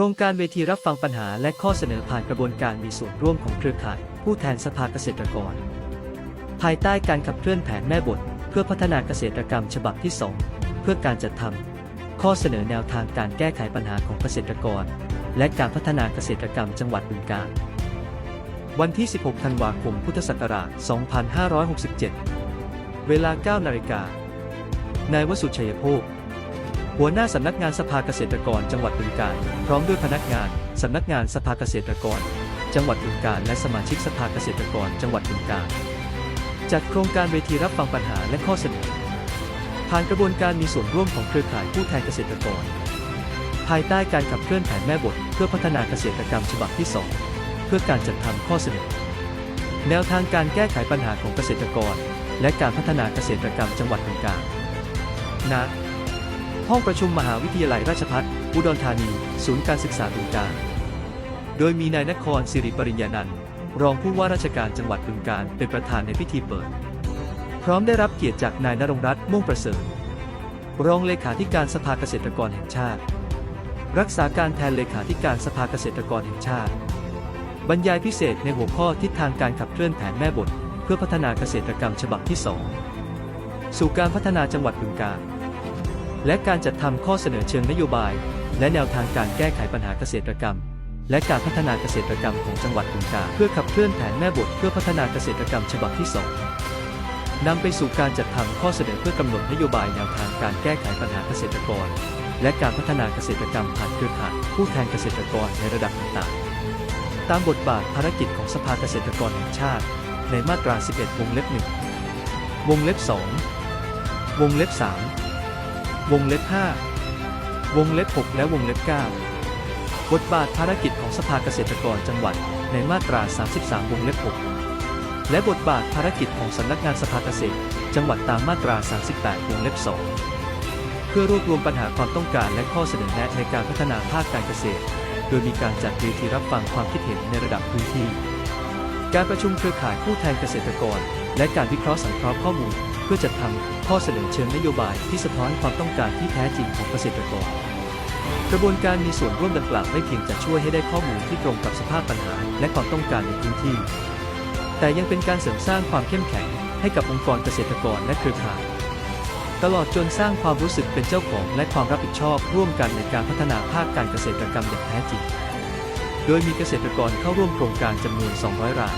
ครงการเวทีรับฟังปัญหาและข้อเสนอผ่านกระบวนการมีส่วนร่วมของเครือข่าย ผู้แทนสภาเกษตรกร ภายใต้การขับเคลื่อนแผนแม่บท เพื่อพัฒนาเกษตรกรรมฉบับที่ 2 เพื่อการจัดทำข้อเสนอแนวทางการแก้ไขปัญหาของเกษตรกร และการพัฒนาเกษตรกรรมจังหวัดบึงกาฬวันที่ 16 ธันวาคม พุทธศักราช 2567 เวลา 9 นาฬิกานาย วสุชัยโภค หัวหน้าสำนักงานสภาเกษตรกรจังหวัดบึงกาฬพร้อมด้วยพนักงานสำนักงานสภาเกษตรกร จังหวัดบึงกาฬและสมาชิกสภาเกษตรกร จังหวัดบึงกาฬจัดโครงการเวทีรับฟังปัญหาและข้อเสนอ ผ่านกระบวนการมีส่วนร่วมของเครือข่ายผู้แทนเกษตรกร ภายใต้การขับเคลื่อนแผนแม่บท เพื่อพัฒนาเกษตรกรรมฉบับที่ 2 เพื่อการจัดทำข้อเสนอ แนวทางการแก้ไขปัญหาของเกษตรกร และการพัฒนาเกษตรกรรมจังหวัดบึงกาฬณ ห้องประชุมมหาวิทยาลัยราชภัฏอุดรธานี ศูนย์การศึกษาบึงกาฬโดยมีนายนครสิริปริญญานันท์รองผู้ว่าราชการจังหวัดบึงกาฬเป็นประธานในพิธีเปิด พร้อมได้รับเกียรติจากนายนรงรัตน์ม่วงประเสริฐรองเลขาธิการสภาเกษตรกรแห่งชาติ รักษาการแทนเลขาธิการสภาเกษตรกรแห่งชาติ บรรยายพิเศษในหัวข้อทิศทางการขับเคลื่อนแผนแม่บท เพื่อพัฒนาเกษตรกรรมฉบับที่ 2 สู่การพัฒนาจังหวัดบึงกาฬ และการจัดทำข้อเสนอเชิงนโยบาย และแนวทางการแก้ไขปัญหาเกษตรกรรม และการพัฒนาเกษตรกรรมของจังหวัดบึงกาฬเพื่อขับเคลื่อนแผนแม่บทเพื่อพัฒนาเกษตรกรรมฉบับที่ 2นำไปสู่การจัดทำข้อเสนอเพื่อกำหนดนโยบายแนวทางการแก้ไขปัญหาเกษตรกร และการพัฒนาเกษตรกรรมผ่านเครือข่ายผู้แทนเกษตรกรในระดับต่างๆ ตามบทบาทภารกิจของสภาเกษตรกรแห่งชาติ ในมาตรา 11 วงเล็บ 1 วงเล็บ 2 วงเล็บ 3 วงเล็บ 5 วงเล็บ 6 และวงเล็บ 9 บทบาทภารกิจของสภาเกษตรกรจังหวัดในมาตรา 33 วงเล็บ 6 และบทบาทภารกิจของสำนักงานสภาเกษตร จังหวัดตามมาตรา 38 วงเล็บ 2 เพื่อรวบรวมปัญหาความต้องการและข้อเสนอแนะในการพัฒนาภาคการเกษตร โดยมีการจัดเวทีรับฟังความคิดเห็นในระดับพื้นที่ การประชุมเครือข่ายผู้แทนเกษตรกร และการวิเคราะห์สังเคราะห์ข้อมูล พื่อจัดทำข้อเสนอเชิงนโยบายที่สะท้อนความต้องการที่แท้จริงของเกษตรกรกระบวนการมีส่วนร่วมดังกล่าวไม่เพียงจะช่วยให้ได้ข้อมูลที่ตรงกับสภาพปัญหาและความต้องการในพื้นที่ แต่ยังเป็นการเสริมสร้างความเข้มแข็งให้กับองค์กรเกษตรกรและเครือข่าย ตลอดจนสร้างความรู้สึกเป็นเจ้าของและความรับผิดชอบร่วมกันในการพัฒนาภาคการเกษตรกรรมอย่างแท้จริง โดยมีเกษตรกรเข้าร่วมโครงการจำนวน 200 ราย